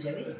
Jerry.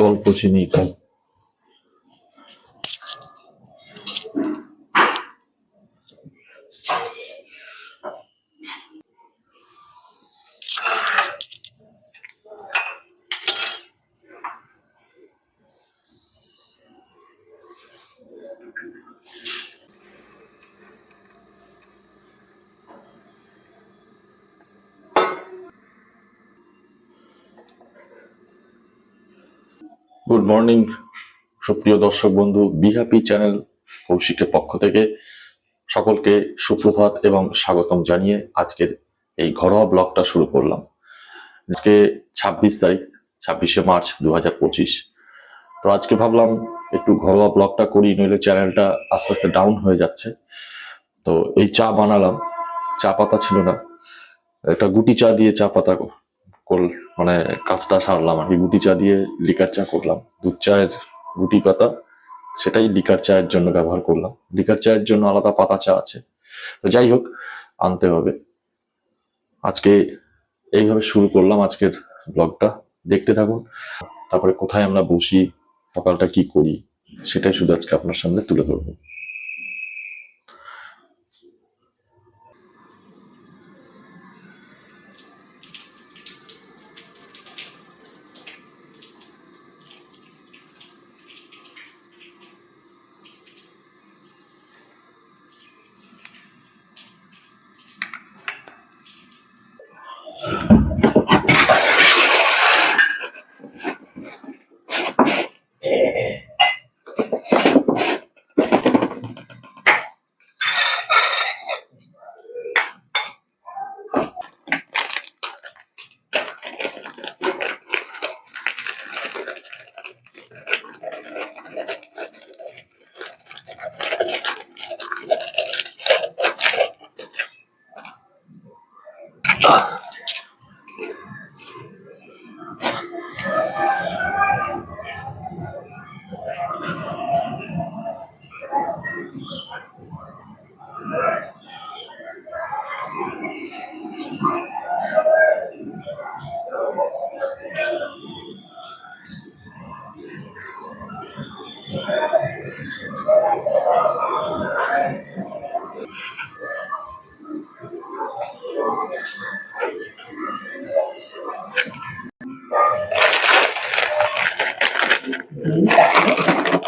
অল্প চিনি good morning সুপ্রিয় দর্শক বন্ধু বিহাপি চ্যানেল কৌশিকের পক্ষ থেকে সকলকে সুপ্রভাত এবং স্বাগতম জানিয়ে আজকের এই ঘরোয়া ব্লগটা শুরু করলাম। আজকে ছাব্বিশ তারিখ, ছাব্বিশে মার্চ দু হাজার পঁচিশ। তো আজকে ভাবলাম একটু ঘরোয়া ব্লগটা করি, নইলে চ্যানেলটা আস্তে আস্তে ডাউন হয়ে যাচ্ছে। তো এই চা বানালাম, চা পাতা ছিল না। একটা গুটি চা দিয়ে চা পাতা কর মানে কাজটা সারলাম আর গুটি চা দিয়ে লিকার চা করলাম। দুধ চায়ের গুটি পাতা, সেটাই লিকার চায়ের জন্য ব্যবহার করলাম। লিকার চায়ের জন্য আলাদা পাতা চা আছে। তো যাই হোক, আনতে হবে। আজকে এইভাবে শুরু করলাম আজকের ব্লগটা। দেখতে থাকুন। তারপরে কোথায় আমরা বসি, সকালটা কি করি, সেটাই শুধু আজকে আপনার সামনে তুলে ধরবো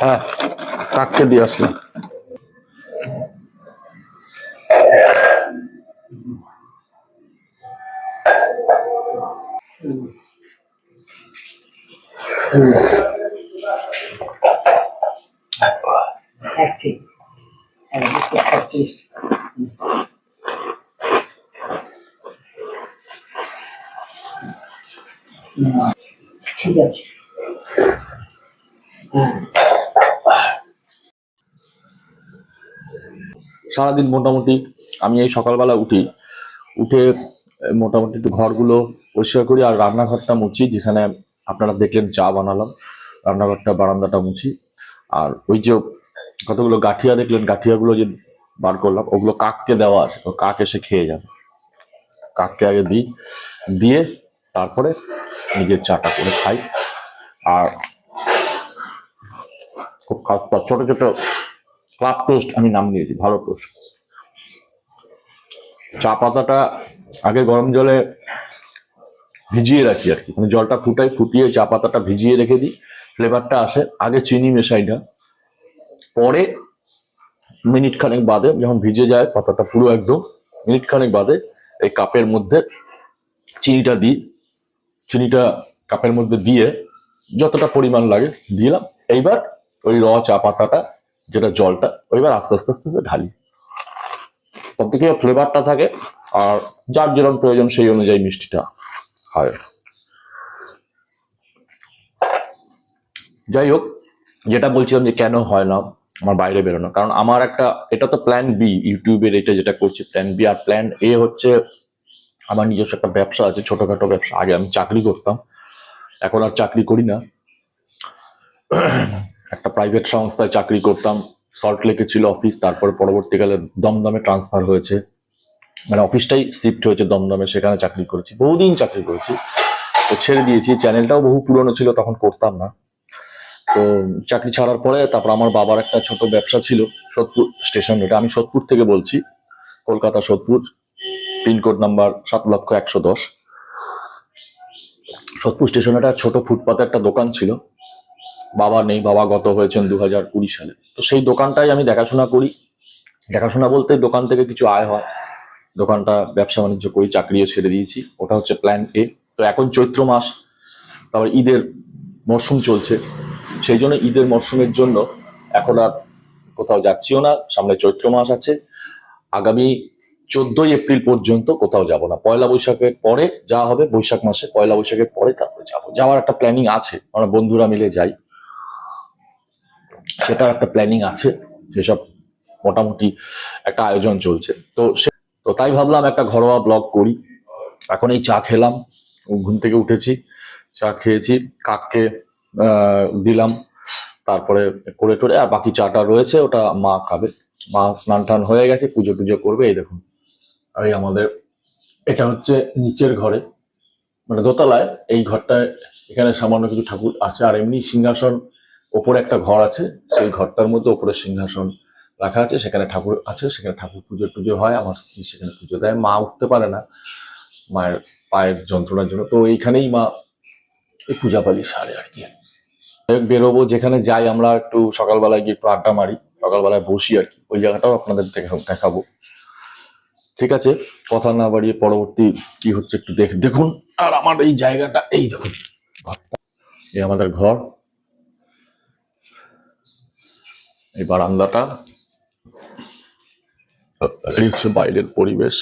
হ্যাঁ কাককে দিয়ে আসলাম। ঠিক আছে। হ্যাঁ। সারাদিন মোটামুটি আমি এই সকালবেলা উঠি। উঠে মোটামুটি একটু ঘরগুলো পরিষ্কার করি আর রান্নাঘরটা মুছি, যেখানে আপনারা দেখলেন চা বানালাম। রান্নাঘরটা, বারান্দাটা মুছি। আর ওই যে কতগুলো গাঠিয়া দেখলেন, গাঠিয়াগুলো যে বার করলাম, ওগুলো কাককে দেওয়া আছে। তো কাক এসে খেয়ে যাবে। কাককে আগে দিই, দিয়ে তারপরে নিজের চাটা করে খাই। আর খুব খাস ছোট ছোট ক্লাব টোস্ট আমি নাম দিয়েছি, ভালো টোস্ট চা পাতাটা আগে গরম জলে ভিজিয়ে রাখি আর কি। মানে জলটা ফুটাই, ফুটিয়ে চা পাতাটা ভিজিয়ে রেখে দিই ফ্লেভারটা আসে। আগে চিনি মেশাই না পরে মিনিট খানেক বাদে যখন ভিজে যায়, পাতাটা পুরো একদম মিনিট খানেক বাদে এই কাপের মধ্যে চিনিটা দিই। চিনিটা কাপের মধ্যে দিয়ে যতটা পরিমাণ লাগে দিলাম। এইবার ওই র চা পাতাটা যেটা জলটা ওইবার আস্তে আস্তে আস্তে আস্তে ঢালি। তার থেকে ফ্লেভারটা থাকে, আর যার যেরকম প্রয়োজন সেই অনুযায়ী মিষ্টিটা হয়। যাই হোক, যেটা বলছিলাম যে কেন হয় না, আমার বাইরে বেরোনো। কারণ আমার একটা, এটা তো প্ল্যান বি ইউটিউবের এটা যেটা করছি প্ল্যান বি আর প্ল্যান এ হচ্ছে আমার নিজস্ব একটা ব্যবসা আছে, ছোটোখাটো ব্যবসা। আগে আমি চাকরি করতাম, এখন আর চাকরি করি না। একটা প্রাইভেট সংস্থায় চাকরি করতাম সল্ট লেকে ছিল অফিস তারপর পরবর্তীকালে দমদমে ট্রান্সফার হয়েছে। মানে অফিসটাই শিফট হয়েছে দমদমে, সেখানে চাকরি করেছি, বহুদিন চাকরি করেছি। তো ছেড়ে দিয়েছি চ্যানেলটাও বহু পুরনো ছিল, তখন করতাম না। তো চাকরি ছাড়ার পরে তারপর আমার বাবার একটা ছোট ব্যবসা ছিল, সোদপুর স্টেশন রোডে আমি সোদপুর থেকে বলছি, কলকাতা সোদপুর পিনকোড নাম্বার সাত লক্ষ একশো দশ। সোদপুর স্টেশনে একটা ছোট ফুটপাতে একটা দোকান ছিল বাবা নেই বাবা গত হয়েছেন দু হাজার কুড়ি সালে। তো সেই দোকানটাই আমি দেখাশোনা করি। দেখাশোনা বলতে দোকান থেকে কিছু আয় হয়। দোকানটা ব্যবসা বাণিজ্য করি, চাকরিও ছেড়ে দিয়েছি। ওটা হচ্ছে প্ল্যান এ তো এখন চৈত্র মাস, তারপর ঈদের মরশুম চলছে। সেই জন্য ঈদের মরশুমের জন্য এখন আর কোথাও যাচ্ছিও না। সামনে চৈত্র মাস আছে। আগামী চোদ্দই এপ্রিল পর্যন্ত কোথাও যাব না। পয়লা বৈশাখের পরে যা হবে, বৈশাখ মাসে পয়লা বৈশাখের পরে তারপরে যাব। যাওয়ার একটা প্ল্যানিং আছে। আমরা বন্ধুরা মিলে যাই। সেটা একটা প্ল্যানিং আছে সেসব মোটামুটি একটা আয়োজন চলছে। তো সে তো তাই ভাবলাম একটা ঘরোয়া ব্লগ করি। এখন এই চা খেলাম, ঘুম থেকে উঠেছি, চা খেয়েছি, কাককে দিলাম, তারপরে করে টোরে, আর বাকি চাটা রয়েছে, ওটা মা খাবে। মা স্নান টান হয়ে গেছে, পুজো টুজো করবে, এই দেখুন। আর এই আমাদের, এটা হচ্ছে নিচের ঘরে মানে দোতলায়, এই ঘরটায় এখানে সামান্য কিছু ঠাকুর আছে, আর এমনি সিংহাসন ওপরে একটা ঘর আছে, সেই ঘরটার মধ্যে ওপরে সিংহাসন রাখা আছে, সেখানে ঠাকুর আছে, সেখানে ঠাকুর পুজো টুজো হয়, আমার স্ত্রী সেখানে পুজো দেয়, মা উঠতে পারে না, মায়ের পায়ের যন্ত্রণার জন্য। তো এইখানেই মা পূজা পালি সারে আর কি। বেরোবো, যেখানে যাই আমরা একটু সকালবেলায় গিয়ে একটু আড্ডা মারি, সকালবেলায় বসি আর কি। ওই জায়গাটাও আপনাদের দেখা- দেখাবো। ঠিক আছে, কথা না বাড়িয়ে পরবর্তী কি হচ্ছে একটু দেখ দেখুন। আর আমার এই জায়গাটা, এই দেখুন, ঘরটা। এই আমাদের ঘর। এই বারান্দাটা হচ্ছে বাইরের পরিবেশ।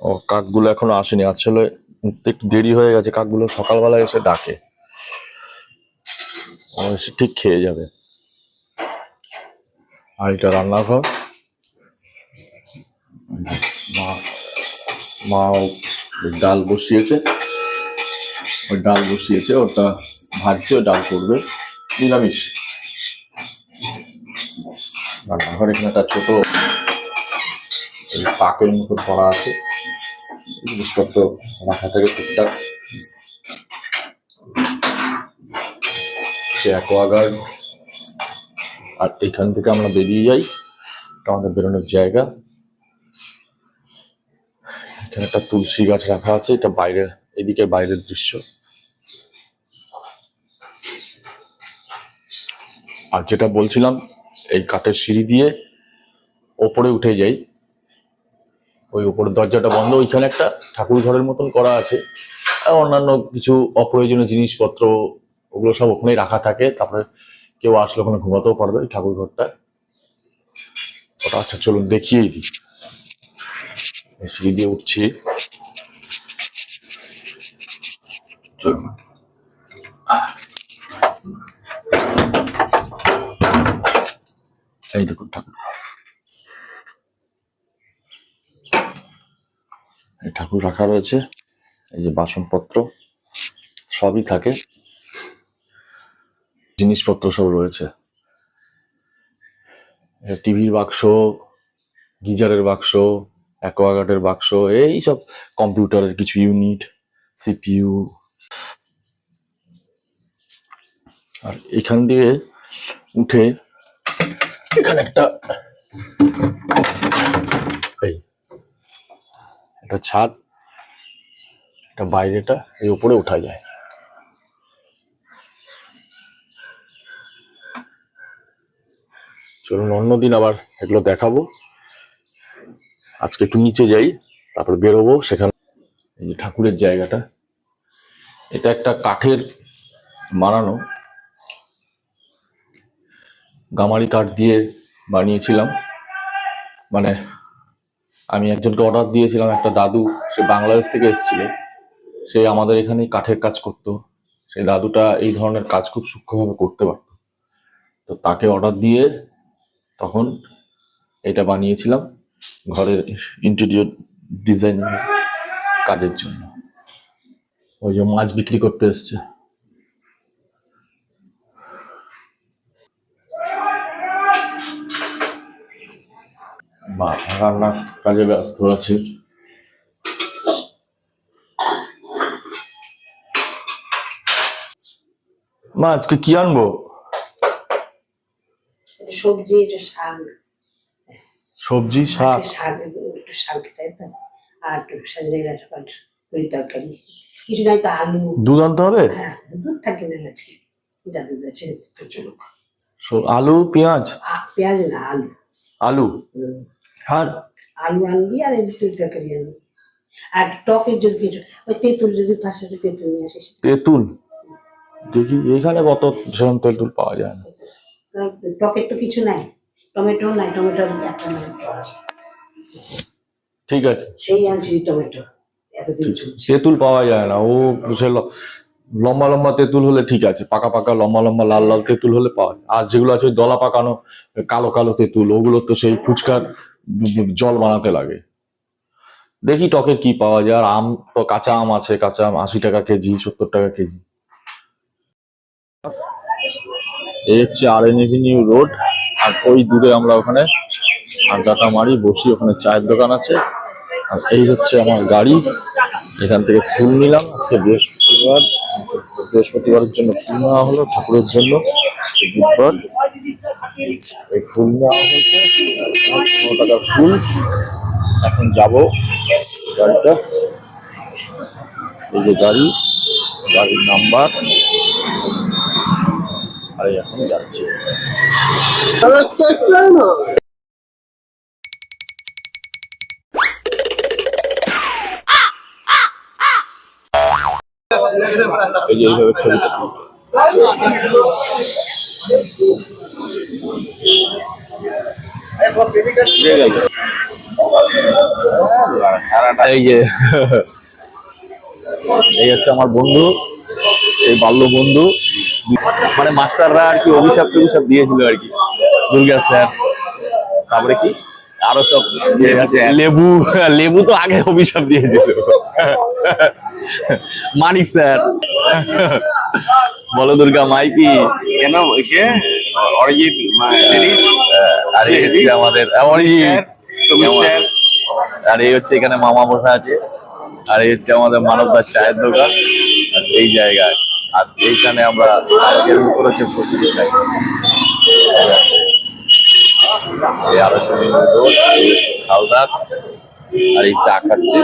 ও, কাকগুলো এখনও আসেনি। আসলে একটু দেরি হয়ে গেছে। কাকগুলো সকালবেলা এসে ডাকে। এসে ঠিক খেয়ে যাবে। আর এটা রান্নাঘর। মা মা ডাল বসিয়েছে। ওই ডাল বসিয়েছে, ওটা ভাজছে ডাল করবে। নিরামিষ। রান্নাঘর এখানে একটা ছোট পাকের মতো করা আছে। জিনিসপত্র রাখা থাকে টুকটাক। সে অ্যাকোয়াগার্ড। আর এখান থেকে আমরা বেরিয়ে যাই। আমাদের বেরোনোর জায়গা। এখানে একটা তুলসী গাছ রাখা আছে, এটা বাইরে, এদিকে বাইরের দৃশ্য। আর যেটা বলছিলাম, এই কাঠের সিঁড়ি দিয়ে ওপরে উঠে যাই। ওই উপরের দরজাটা বন্ধ, ওইখানে একটা ঠাকুর ঘরের মতন করা আছে। অন্যান্য কিছু অপ্রয়োজনীয় জিনিসপত্র, ওগুলো সব ওখানেই রাখা থাকে। তারপরে কেউ আসলে ওখানে ঘুমাতেও পারবে ওই ঠাকুর ঘরটা। ওটা আচ্ছা চলুন দেখিয়েই দিই। সিঁড়ি দিয়ে উঠছি। চলুন। এই দেখুন ঠাকুর। ঠাকুর রাখা রয়েছে, এই যে বাসনপত্র সবই থাকে। জিনিসপত্র সব রয়েছে। টিভির বাক্স, গিজারের বাক্স অ্যাকোয়াগার্ডের বাক্স, এই সব কম্পিউটারের কিছু ইউনিট, সিপিইউ। আর এখান দিয়ে উঠে এখানে একটা এই, একটা ছাদ। এটা বাইরেটা এই উপরে উঠা যায়। চলুন অন্যদিন আবার এগুলো দেখাবো। আজকে একটু নিচে যাই, তারপর বেরোবো সেখানে এই যে ঠাকুরের জায়গাটা। এটা একটা কাঠের বানানো গামারি কাঠ দিয়ে বানিয়েছিলাম। মানে আমি একজনকে অর্ডার দিয়েছিলাম, একটা দাদু, সে বাংলাদেশ থেকে এসেছিল। সে আমাদের এখানে কাঠের কাজ করতো। সেই দাদুটা এই ধরনের কাজ খুব সূক্ষ্মভাবে করতে পারতো। তো তাকে অর্ডার দিয়ে তখন এটা বানিয়েছিলাম ঘরের ইন্টেরিয়র ডিজাইন কাজের জন্য। ওই যে মাছ বিক্রি করতে এসছে। মা রান্নার কাজে ব্যস্ত আছে। মা আজকে কি আনব? সবজি একটু শাক। সবজি আচ্ছা, শাক। শাক একটু শাক তাই তো? আর সাজনে তরকারি। কিছু নাই তো আলু। দুধ আনতে হবে? হ্যাঁ দুধ থাকে না আজকে। জাদু গেছে চলুক। আলু পেঁয়াজ? পেঁয়াজ না আলু। আলু? আর আলু আনবি আর তরি তরকারি আনবি। আর টকের যদি কিছু ওই তেঁতুল যদি পাঁচশো তেঁতুল নিয়ে আসিস। তেঁতুল? দেখি এখানে কত সেরকম তেঁতুল পাওয়া যায়। না টকের তো কিছু নাই টমেটো নাই টমেটো একটা আছে। ঠিক আছে। সেই আনছি টমেটো এতদিন চলছে। তেঁতুল পাওয়া যায় না ও সে লম্বা লম্বা তেঁতুল হলে ঠিক আছে পাকা পাকা লম্বা লম্বা লাল লাল তেঁতুল হলে পাওয়া যায়। আর যেগুলো আছে দলা পাকানো কালো কালো তেঁতুল ওগুলো তো সেই ফুচকার জল বানাতে লাগে। দেখি টকের কি পাওয়া যায়। আর আম তো কাঁচা আম আছে, কাঁচা আম আশি টাকা কেজি, সত্তর টাকা কেজি। এই হচ্ছে আর এন এভিনিউ রোড। আর ওই দূরে আমরা ওখানে আড্ডাটা মারি, বসি, ওখানে চায়ের দোকান আছে। আর এই হচ্ছে আমার গাড়ি। এখান থেকে ফুল নিলাম। আজকে বৃহস্পতিবার। বৃহস্পতিবারের জন্য ফুল নেওয়া হলো, ঠাকুরের জন্য। বুধবার ফুল নেওয়া হয়েছে পনেরো টাকার ফুল এখন যাব গাড়িটা এই যে গাড়ি গাড়ির নাম্বার আর এখন যাচ্ছি এই যে এইভাবে ছবিটা। এই যে এই হচ্ছে আমার বন্ধু এই বাল্য বন্ধু। মানে মাস্টাররা আর কি অভিশাপ টভিশাপ দিয়েছিল আর কি। দুর্গা স্যার তারপরে কি? আরও সব লেবু লেবু তো আগে অভিশাপ দিয়েছিল। মানিক স্যার। বলো দুর্গা মাইকি কেন? এসে অরিজিৎ সিরিজ আর এই হচ্ছে আমাদের অরিজিৎ। আর এই হচ্ছে এখানে মামা বসা আছে। আর এই হচ্ছে আমাদের মানবদার চায়ের দোকান। আর এই জায়গায়। আর এইখানে আমরা এর উপর হচ্ছে প্রতিদিন খাই এই আরও হালদার আর এই চা খাচ্ছে।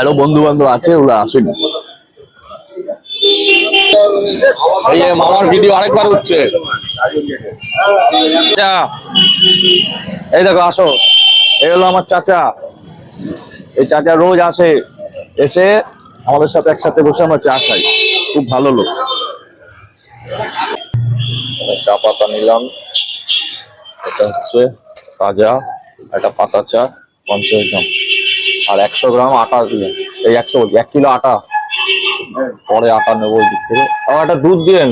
আরও বন্ধু বান্ধব আছে? ওরা আসেনি। এই মামার ভিডিও আরেকবার হচ্ছে। চাচা এই দেখো, আসো। এই হলো আমার চাচা। এই চাচা রোজ আসে, এসে আমাদের সাথে একসাথে বসে আমরা চা খাই। খুব ভালো লোক। চা পাতা নিলাম। এটা হচ্ছে তাজা একটা পাতা চা, পঞ্চাশ গ্রাম। আর একশো গ্রাম আটা দিলেন এই একশো এক কিলো আটা। পরে আটা নেব ওই দিক থেকে। আমার একটা দুধ দিন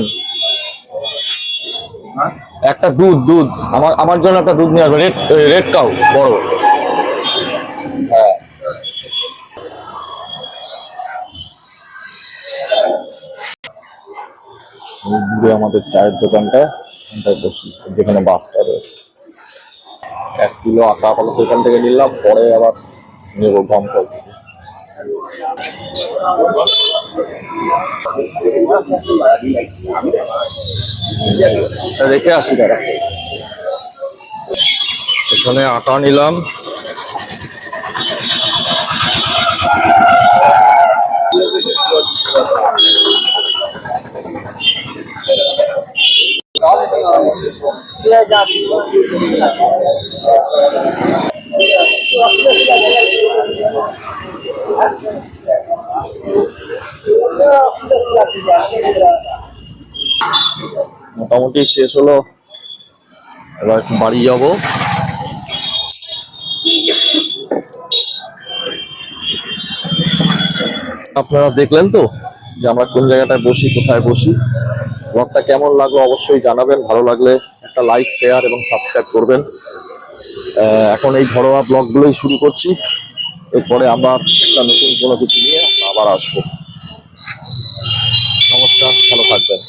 একটা দুধ দুধ। আমার আমার জন্য একটা দুধ নিয়ে আসবে রেড রেড কাউ বড়। হ্যাঁ। দূরে আমাদের চায়ের দোকানটা এখানটায় বসি যেখানে বাসটা রয়েছে। এক কিলো আটা আপাতত এখান থেকে নিলাম পরে আবার নেব দমকল থেকে। রেখে আসি দাদা। এখানে আটা নিলাম। মোটামুটি শেষ হলো। এবার একটু বাড়ি যাব। আপনারা দেখলেন তো যে আমরা কোন জায়গাটায় বসি, কোথায় বসি। ব্লগটা কেমন লাগল অবশ্যই জানাবেন। ভালো লাগলে একটা লাইক, শেয়ার এবং সাবস্ক্রাইব করবেন। এখন এই ঘরোয়া ব্লগগুলোই শুরু করছি। এরপরে আবার একটা নতুন কোনো কিছু নিয়ে আবার আসব। নমস্কার ভালো থাকবেন।